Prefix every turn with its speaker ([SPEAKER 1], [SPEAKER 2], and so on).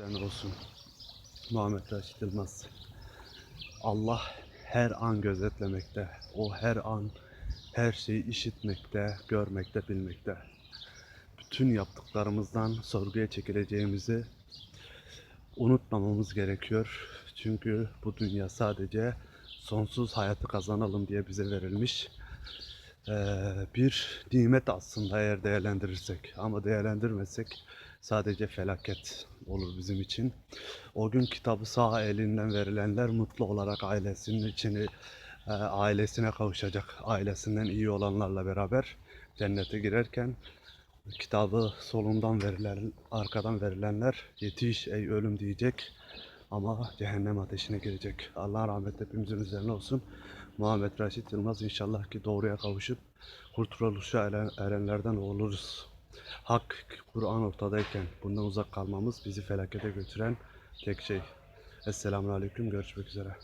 [SPEAKER 1] Üzerine olsun. Muhammed Raşit Yılmaz. Allah her an gözetlemekte. O her an her şeyi işitmekte, görmekte, bilmekte. Bütün yaptıklarımızdan sorguya çekileceğimizi unutmamamız gerekiyor. Çünkü bu dünya sadece sonsuz hayatı kazanalım diye bize verilmiş bir nimet aslında eğer değerlendirirsek. Ama değerlendirmezsek sadece felaket olur bizim için. O gün kitabı sağ elinden verilenler mutlu olarak ailesinin içini eee, ailesine kavuşacak. Ailesinden iyi olanlarla beraber cennete girerken kitabı solundan verilen, arkadan verilenler yetiş ey ölüm diyecek ama cehennem ateşine girecek. Allah rahmet hepimizin üzerine olsun. Muhammed Raşit Yılmaz inşallah ki doğruya kavuşup kurtuluşa eren- erenlerden oluruz. Hak, Kur'an ortadayken bundan uzak kalmamız bizi felakete götüren tek şey. Esselamun Aleyküm, görüşmek üzere.